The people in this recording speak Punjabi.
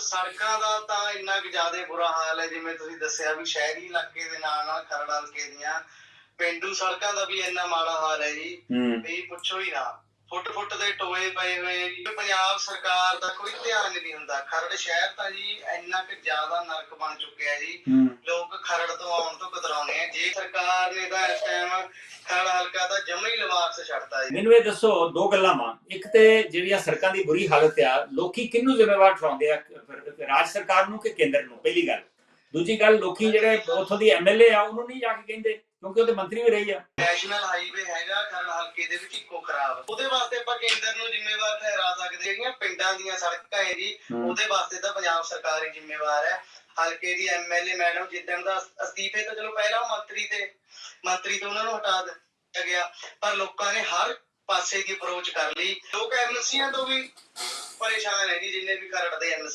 ਸੜਕਾਂ ਦਾ ਤਾਂ ਇੰਨਾ ਕੁ ਜ਼ਿਆਦਾ ਬੁਰਾ ਹਾਲ ਹੈ ਜਿਵੇਂ ਤੁਸੀਂ ਦੱਸਿਆ ਵੀ ਸ਼ਹਿਰੀ ਇਲਾਕੇ ਦੇ ਨਾਲ ਨਾਲ ਖਰੜ ਹਲਕੇ ਦੀਆਂ ਪਿੰਡੂ ਸੜਕਾਂ ਦਾ ਵੀ ਇੰਨਾ ਮਾੜਾ ਹਾਲ ਹੈ ਜੀ ਵੀ ਪੁੱਛੋ ਹੀ ਨਾ ਫੁੱਟ ਫੁੱਟ ਦੇ ਟੋਏ ਪਏ ਹੋਏ ਜੀ ਪੰਜਾਬ ਸਰਕਾਰ ਦਾ ਕੋਈ ਧਿਆਨ ਨਹੀਂ ਹੁੰਦਾ ਖਰੜ ਸ਼ਹਿਰ ਤਾਂ ਜੀ ਇੰਨਾ ਕੁ ਜ਼ਿਆਦਾ ਨਰਕ ਬਣ ਚੁੱਕਿਆ ਜੀ ਲੋਕ ਖਰੜ ਤੋਂ ਆਉਣ ਤੋਂ ਕਤਰਾਉਂਦੇ ਆ ਜੇ ਸਰਕਾਰ ਨੇ ਤਾਂ ਇਸ ਟਾਈਮ ਖਰੜ ਹਲਕਾ ਦਾ ਜਮਾ ਹੀ ਲਵਾਰਸ ਛੱਡਤਾ ਜੀ। ਮੈਨੂੰ ਇਹ ਦੱਸੋ ਦੋ ਗੱਲਾਂ ਵਾਂ ਇੱਕ ਤੇ ਜਿਹੜੀਆਂ ਸੜਕਾਂ ਦੀ ਬੁਰੀ ਹਾਲਤ ਆ ਲੋਕੀ ਕਿਹਨੂੰ ਜ਼ਿੰਮੇਵਾਰ ਠਹਿਰਾਉਂਦੇ ਆ? ਰਾਜ ਸਰਕਾਰ ਨੂੰ ਕਿ ਕੇਂਦਰ ਨੂੰ? ਪਹਿਲੀ ਗੱਲ। ਦੂਜੀ ਗੱਲ ਲੋਕੀ ਜਿਹੜੇ ਉੱਥੋਂ ਦੀ ਐਮਐਲਏ ਆ ਉਹਨੂੰ ਨਹੀਂ ਜਾ ਕੇ ਕਹਿੰਦੇ ਕਿਉਂਕਿ ਉਹਦੇ ਮੰਤਰੀ ਵੀ ਰਹੀ ਆ। ਨੈਸ਼ਨਲ ਹਾਈਵੇ ਹੈਗਾ ਖਰੜ ਹਲਕੇ ਦੇ ਵਿੱਚ ਇੱਕੋ ਖਰਾਬ। ਉਹਦੇ ਵਾਸਤੇ ਆਪਾਂ ਕੇਂਦਰ ਨੂੰ ਜ਼ਿੰਮੇਵਾਰ ਠਹਿਰਾ ਸਕਦੇ ਜਿਹੜੀਆਂ ਪਿੰਡਾਂ ਦੀਆਂ ਸੜਕਾਂ ਹੈ। ਜੀ। ਉਹਦੇ ਵਾਸਤੇ ਤਾਂ ਪੰਜਾਬ ਸਰਕਾਰ ਹੀ ਜ਼ਿੰਮੇਵਾਰ ਹੈ। ਹਲਕੇ ਦੀ ਐਮਐਲਏ ਮੈਡਮ ਜਿੱਦਣ ਦਾ ਅਸਤੀਫੇ ਤੋਂ ਚਲੋ ਪਹਿਲਾਂ ਉਹ ਮੰਤਰੀ ਤੇ ਮੰਤਰੀ ਤੋਂ ਉਹਨਾਂ ਨੂੰ ਹਟਾ ਦਿੱਤਾ ਗਿਆ ਪਰ ਲੋਕਾਂ ਨੇ ਹਰ ਪਾਸੇ ਦੀ ਅਪਰੋਚ ਕਰ ਲਈ। ਲੋਕ ਐਮਸੀਆਂ ਤੋਂ ਵੀ ਪਰੇਸ਼ਾਨ ਹੈ ਜੀ ਜਿੰਨੇ ਵੀ ਖਰੜ ਦੇ ਐਮਸੀ